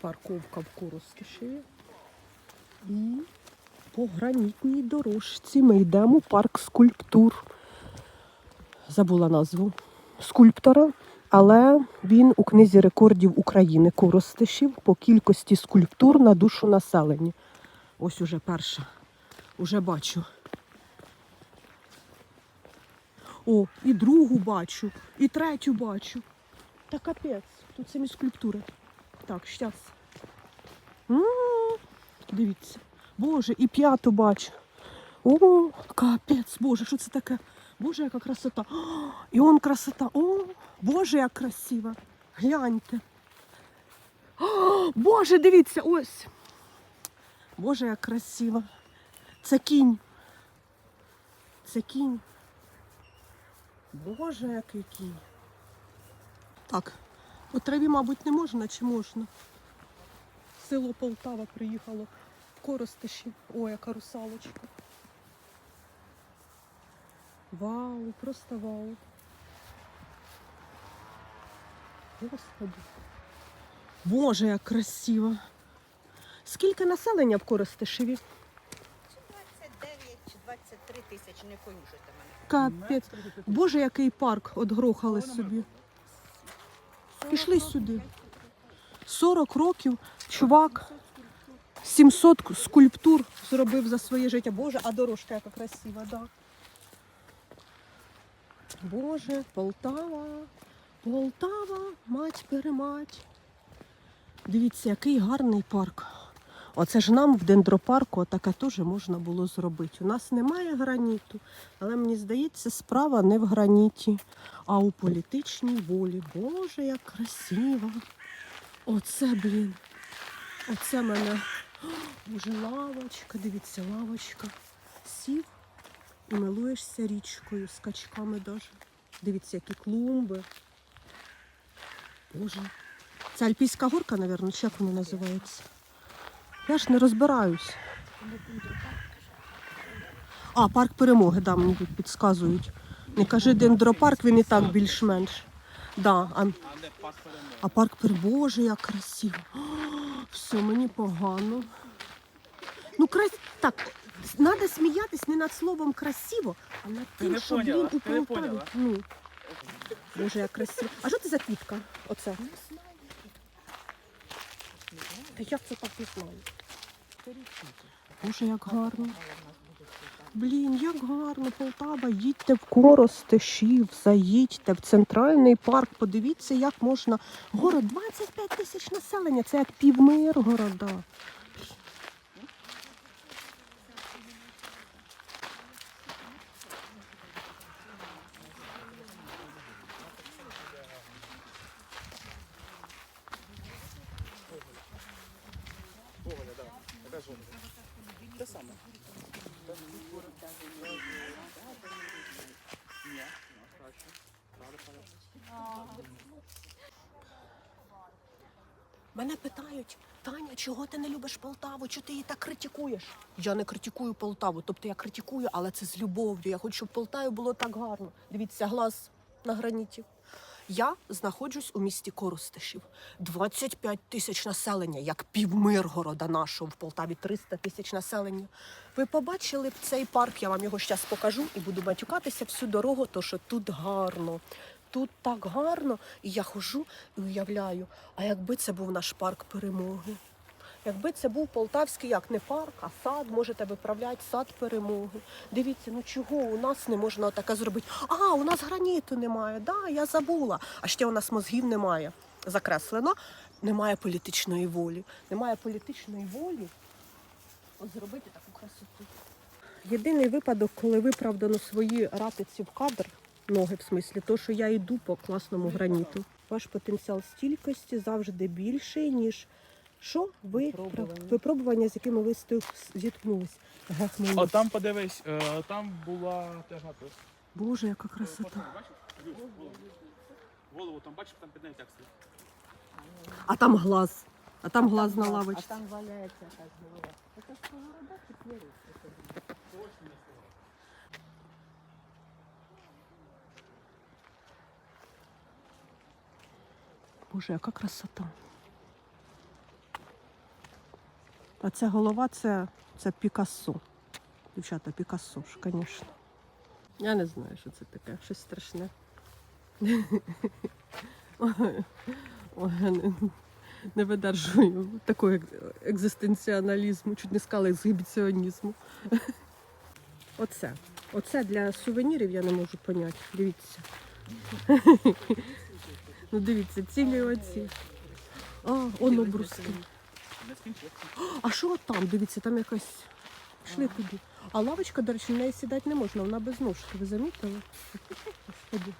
парковка в Коростишеві. І по гранітній дорожці ми йдемо у парк скульптур. Забула назву скульптора, але він у книзі рекордів України Коростишів по кількості скульптур на душу населення. Ось уже перша. Уже бачу. О, і другу бачу, і третю бачу. Та капець, тут самі скульптури. Так, щас. Дивіться. Боже, і п'яту бачу. О, капець, боже, що це таке? Боже, яка красота. О, і он красота. О, Боже, як красиво. Гляньте. О, Боже, дивіться, ось. Боже, як красиво. Це кінь. Це кінь. Боже, який кінь. Так, по траві, мабуть, не можна чи можна? Село Полтава приїхало в Коростиші. Ой, яка русалочка. Вау, просто вау. Господи. Боже, як красиво. Скільки населення в Коростишеві? 29 чи 23 тисячі, не понюшуйте мене. Капець. Боже, який парк отгрохали собі. Пішли сюди. 40 років чувак 700 скульптур зробив за своє життя. Боже, а дорожка яка красива, да. Боже, Полтава, Полтава, мать перемать. Дивіться, який гарний парк. Оце ж нам в дендропарку таке теж можна було зробити. У нас немає граніту, але мені здається, справа не в граніті, а у політичній волі. Боже, як красиво. Оце, блін. Оце мене. Боже, лавочка, дивіться, лавочка. Сів і милуєшся річкою, з качками даже. Дивіться, які клумби. Боже. Це Альпійська горка, мабуть, як вона називається? Я ж не розбираюсь. А, парк перемоги, да, мені тут підказують. Не кажи дендропарк, він і так більш-менш. Да, а, а парк перемоги, боже, як красиво. О, все, мені погано. Ну, крас... так, треба сміятись не над словом красиво, а над тим, що блін у Полтаві. Ну. Боже, як красиво. А що це за квітка? Оце? Та як це так не знаю? Боже, як гарно. Блін, як гарно, Полтава, їдьте в Коростишів, заїдьте в центральний парк, подивіться, як можна. Город 25 тисяч населення, це як півмиргорода. Мене питають, Таня, чого ти не любиш Полтаву? Чого ти її так критикуєш? Я не критикую Полтаву, тобто я критикую, але це з любов'ю. Я хочу, щоб Полтаві було так гарно. Дивіться, глаз на граніті. Я знаходжусь у місті Коростишів. 25 тисяч населення, як півмиргорода нашого в Полтаві 300 тисяч населення. Ви побачили б цей парк, я вам його зараз покажу і буду матюкатися всю дорогу, то що тут гарно. Тут так гарно, і я хожу і уявляю, а якби це був наш парк перемоги. Якби це був полтавський, як не парк, а сад, можете виправляти сад перемоги. Дивіться, ну чого у нас не можна таке зробити? А, у нас граніту немає. Да, я забула. А ще у нас мозгів немає. Закреслено. Немає політичної волі. Немає політичної волі. От зробити таку красоту. Єдиний випадок, коли виправдано свої ратиці в кадр, ноги в смислі, то що я йду по класному граніту. Ваш потенціал стількості завжди більший, ніж що ви Випробування. випробування, з якими ви зіткнулись. Гехнулись. О, там подивись, е, там була теж напис. Боже, яка красота. Бачиш? Голову. Голову там бачиш, там під нею текст. А там глаз. А там глаз на А там валяється якась голова. Це ж сковорода чи п'єрить? Боже, яка красота. А ця голова це, це Пікассо. Дівчата, Пікассо ж, звісно. Я не знаю, що це таке, щось страшне. Не видержую такого екзистенціоналізму, чуть не сказала ексгібіціонізму. Оце. Оце для сувенірів я не можу поняти. Дивіться. Ну дивіться, цілі оці. А, оно бруски. Не скінчив. А що от там? Дивіться, там якась. Пішли туди. А лавочка, до речі, на неї сідати не можна, вона без ножки. Ви замітили? Господи.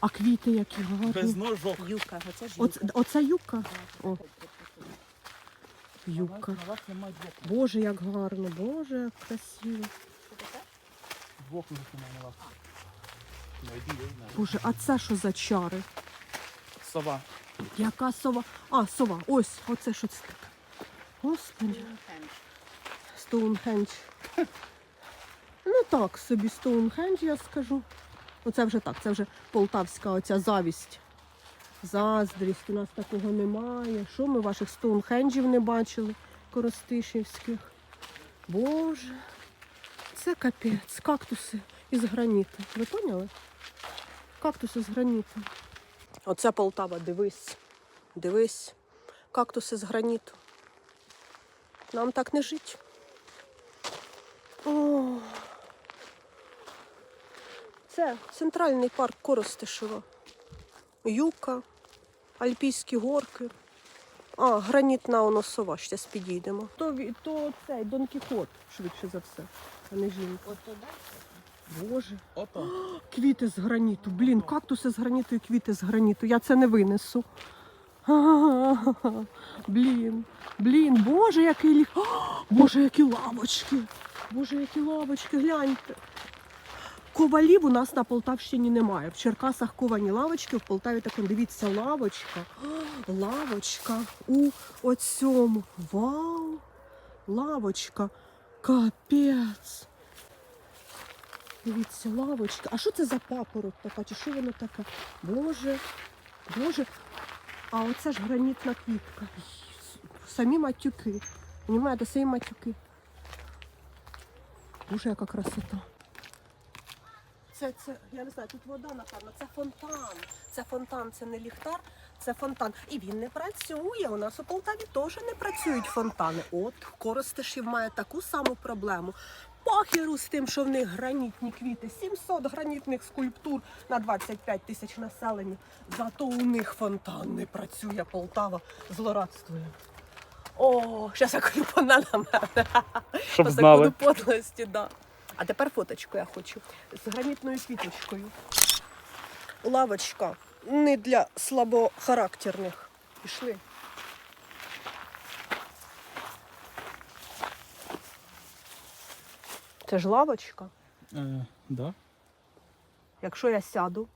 А квіти які гарні. Без ножок. Юка, оце ж Оце, оце юка. О. Юка. Боже, як гарно, боже, як красиво. Немає на. Боже, а це що за чари? Сова. Яка сова? А, сова. Ось, оце що це таке. Господи. Стоунхендж. Ну так, собі Стоунхендж, я скажу. Ну це вже так, це вже полтавська оця завість. Заздрість, у нас такого немає. Що ми ваших Стоунхенджів не бачили, коростишівських. Боже, це капець, кактуси із граніту. Ви поняли? Кактуси з граніту. Оце Полтава, дивись. Дивись. Кактуси з граніту. Нам так не жить. О. Це центральний парк Коростишева. Юка, Альпійські горки. А, гранітна воно сова, ще підійдемо. То, то цей Дон Кіхот, швидше за все, а не жінка. От туди. Боже. Ото. Квіти з граніту. Блін, кактуси з граніту і квіти з граніту. Я це не винесу. Блін, блін, боже, який ліг. О, Боже, які лавочки. Боже, які лавочки, гляньте. Ковалів у нас на Полтавщині немає. В Черкасах ковані лавочки, в Полтаві так, дивіться, лавочка. О, Лавочка у оцьому. Вау! Лавочка. Капець. Дивіться, лавочка. А що це за папороть така? Чи що воно таке? Боже, боже. А оце ж гранітна квітка. Самі матюки. Понімаєте, самі матюки. Боже, яка красота. Це, це, я не знаю, тут вода, напевно, це фонтан. Це фонтан, це не ліхтар, це фонтан. І він не працює. У нас у Полтаві теж не працюють фонтани. От Коростишів має таку саму проблему. Похеру з тим, що в них гранітні квіти. 700 гранітних скульптур на 25 тисяч населення. Зато у них фонтан не працює. Полтава злорадствує. О, зараз я клюпана на мене. Щоб знали. подлості, да. А тепер фоточку я хочу з гранітною квіточкою. Лавочка не для слабохарактерних. Пішли. Це ж лавочка. Е, да. Якщо я сяду.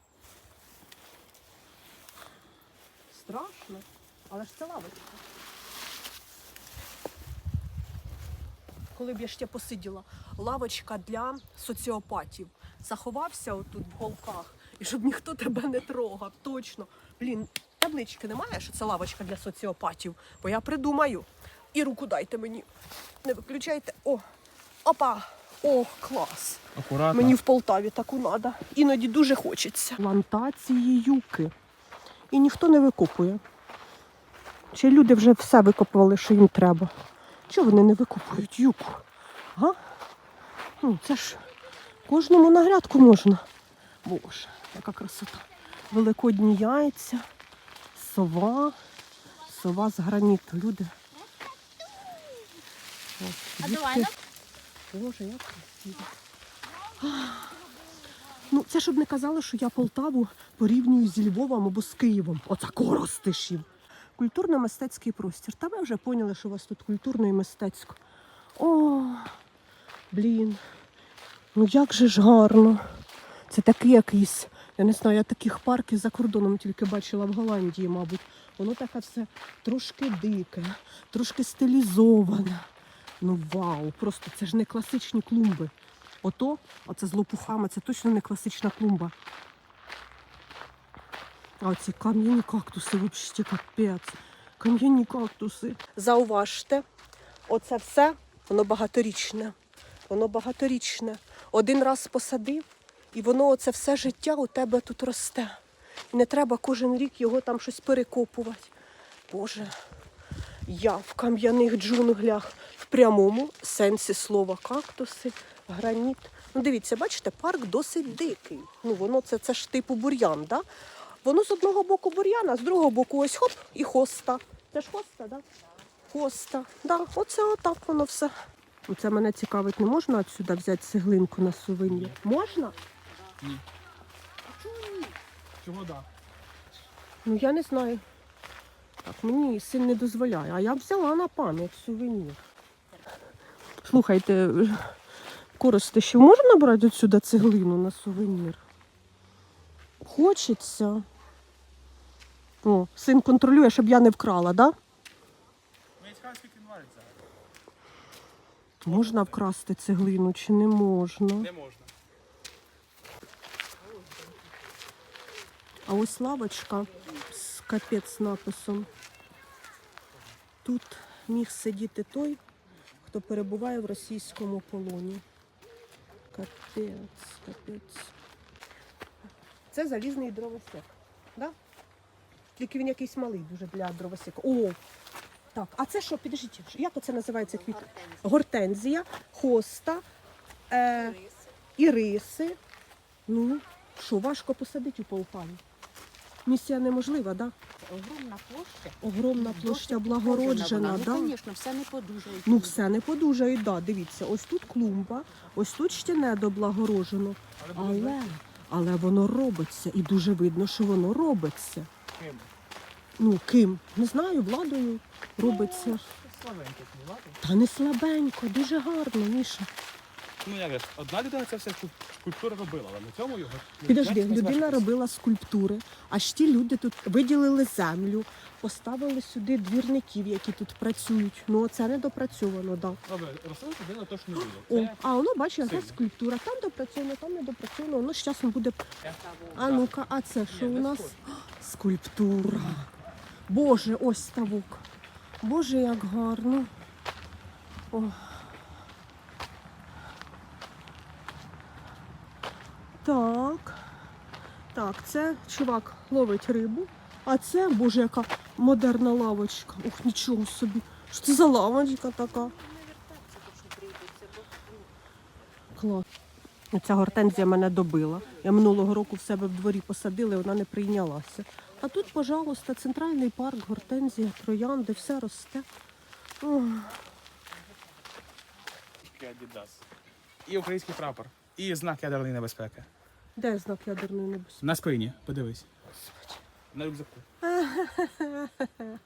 Страшно, але ж це лавочка. Коли б я ще посиділа, лавочка для соціопатів. Заховався отут в голках, і щоб ніхто тебе не трогав. Точно. Блін, таблички немає, що це лавочка для соціопатів, бо я придумаю. І руку дайте мені. Не виключайте. О, опа! О, клас! Акуратно. Мені в Полтаві таку надо. Іноді дуже хочеться. Плантації юки. І ніхто не викопує. Чи люди вже все викопували, що їм треба? Чого вони не викопують юку? А? Ну, це ж кожному на грядку можна. Боже, яка красота. Великодні яйця, сова, сова з граніту. Люди. Ось, дітки. Боже, як красиво. Ну, це щоб не казали, що я Полтаву порівнюю зі Львовом або з Києвом. Оце коростишів. Культурно-мистецький простір. Та ви вже поняли, що у вас тут культурно і мистецько. О, блін. Ну як же ж гарно. Це такий якийсь, я не знаю, я таких парків за кордоном тільки бачила в Голландії, мабуть. Воно таке все трошки дике, трошки стилізоване. Ну вау, просто це ж не класичні клумби. Ото, оце з лопухами, це точно не класична клумба. А оці кам'яні кактуси, взагалі капець. Кам'яні кактуси. Зауважте, оце все, воно багаторічне. Воно багаторічне. Один раз посадив, і воно оце все життя у тебе тут росте. І не треба кожен рік його там щось перекопувати. Боже, я в кам'яних джунглях прямому сенсі слова кактуси, граніт. Ну, дивіться, бачите, парк досить дикий. Ну, воно це, це ж типу бур'ян, да? Воно з одного боку бур'ян, а з другого боку ось хоп і хоста. Це ж хоста, да? Хоста. Да, оце отак воно все. Оце мене цікавить, не можна отсюди взяти цеглинку на сувенір? Можна? Чого да? Ну я не знаю. Так, мені син не дозволяє, а я взяла на пам'ять сувенір. Слухайте, корости, ще можна брати отсюди цеглину на сувенір? Хочеться. О, син контролює, щоб я не вкрала, так? Да? Можна вкрасти цеглину чи не можна? Не можна. А ось лавочка з капець написом. Тут міг сидіти той, хто перебуває в російському полоні. Капець, капець. Це залізний дровосек. Да? Тільки він якийсь малий дуже для дровосека. О! Так, а це що? Підождіть, як оце називається квіт? Гортензія, хоста, е, іриси. Ну, що, важко посадити у Полтаві? Місія неможлива, так? Да? Огромна площа. Огромна площа Досить облагороджена, Ну, звісно, все не подужає. Ну все не подужає, да. Дивіться, ось тут клумба, ось тут ще не доблагорожено. Але, але воно робиться, і дуже видно, що воно робиться. Ким? Ну ким? Не знаю, владою робиться. Слабенько. Та не слабенько, дуже гарно, Міша. Ну як одна людина це все скульп- скульптура робила, але на цьому його. ну, Підожди, людина робила скульптури, а ж ті люди тут виділили землю, поставили сюди двірників, які тут працюють. Ну це не допрацьовано, да. Добре, рослина людина точно не О, буде. Це а воно бачиш, яка скульптура. Там допрацьовано, там не допрацьовано. Воно з часом буде. А ну-ка, а це що у нас? Скульптура. Боже, ось ставок. Боже, як гарно. О. Так. Так, це чувак ловить рибу. А це, боже, яка модерна лавочка. Ух, нічого собі. Що це за лавочка така? Клас. Ця гортензія мене добила. Я минулого року в себе в дворі посадила, і вона не прийнялася. А тут, пожалуйста, центральний парк, гортензія, троянди, все росте. Ох. І український прапор. І знак ядерної небезпеки. Де знак ядерної небезпеки? На спині, подивись. На рюкзаку.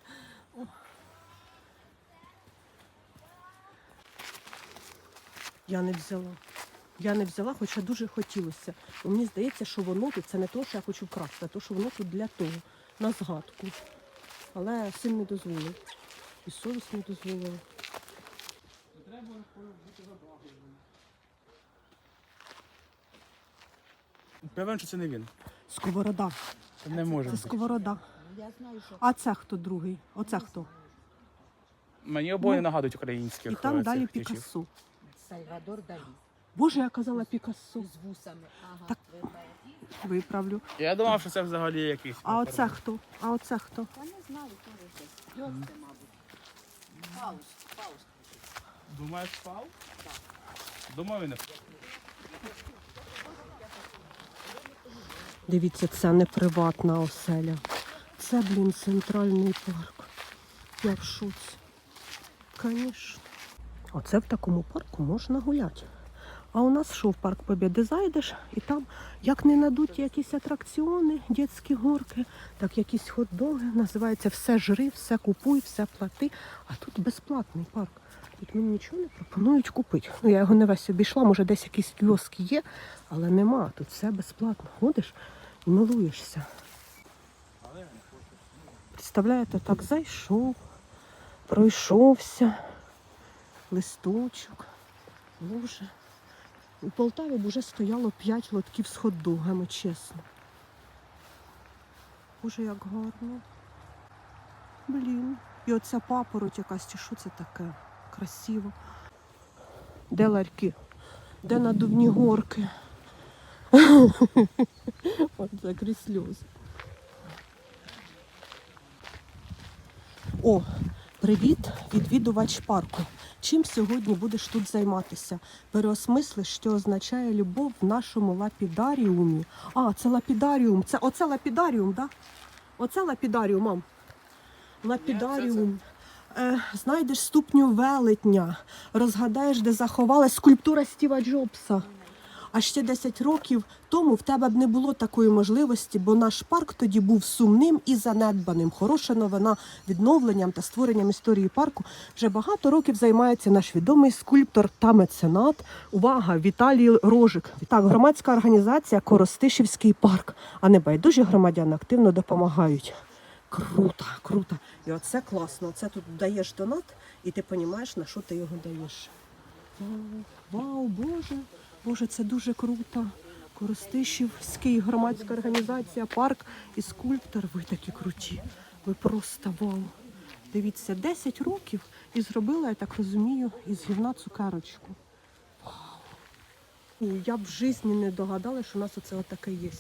Я не взяла. Я не взяла, хоча дуже хотілося. Бо мені здається, що воно тут це не те, що я хочу вкрасти, а то, що воно тут для того, на згадку. Але син не дозволив. І совість не дозволила. Певен, що це не він. Сковорода. Це не може Це бути. сковорода. Я знаю, що А це хто другий? Оце хто? Мені обоє Ну, нагадують українських. І там е, далі цих. Пікассо. Сальвадор Далі Боже, я казала Пікассо. з вусами. Ага, Так. ви знаєте. Виправлю. Я думав, що це взагалі якийсь. А оце хто? А оце хто? Я не знаю, теж щось. Йости, мабуть. Фауст, Фауст. Думаєш, впав? Думаю, він не впав. Дивіться, це не приватна оселя. Це, блін, центральний парк. Я в шоці. Звісно. Оце в такому парку можна гуляти. А у нас що в парк Побєди зайдеш, і там як не надуті якісь атракціони, дитячі горки, так якісь хот-доги. Називається все жри, все купуй, все плати. А тут безплатний парк. Тут мені нічого не пропонують купити. Ну, я його не весь обійшла, може десь якісь кіоски є, але нема. Тут все безплатно. Ходиш і милуєшся. Представляєте, так зайшов, пройшовся, листочок. Боже. У Полтаві б уже стояло 5 лотків з хот-догами, чесно. Боже, як гарно. Блін. І оця папороть якась, чи що це таке? Красиво. Де ларьки? Де надувні горки? Оце крізь сльози. О, привіт, відвідувач парку. Чим сьогодні будеш тут займатися? Переосмисли, що означає любов в нашому лапідаріумі. А, це лапідаріум. Це оце лапідаріум, так? Да? Оце лапідаріум, мам. Лапідаріум. Е, знайдеш ступню велетня, розгадаєш, де заховалась скульптура Стіва Джобса. А ще 10 років тому в тебе б не було такої можливості, бо наш парк тоді був сумним і занедбаним. Хороша новина відновленням та створенням історії парку вже багато років займається наш відомий скульптор та меценат. Увага, Віталій Рожик. Так, громадська організація Коростишівський парк. А небайдужі громадяни активно допомагають. Круто, круто. І оце класно. Оце тут даєш донат, і ти розумієш, на що ти його даєш. Вау, Боже, Боже, це дуже круто. Коростишівський громадська організація, парк і скульптор. Ви такі круті. Ви просто вау. Дивіться, 10 років і зробила, я так розумію, із гівна цукерочку. Вау. Я б в житті не догадалася, що у нас оце отаке є.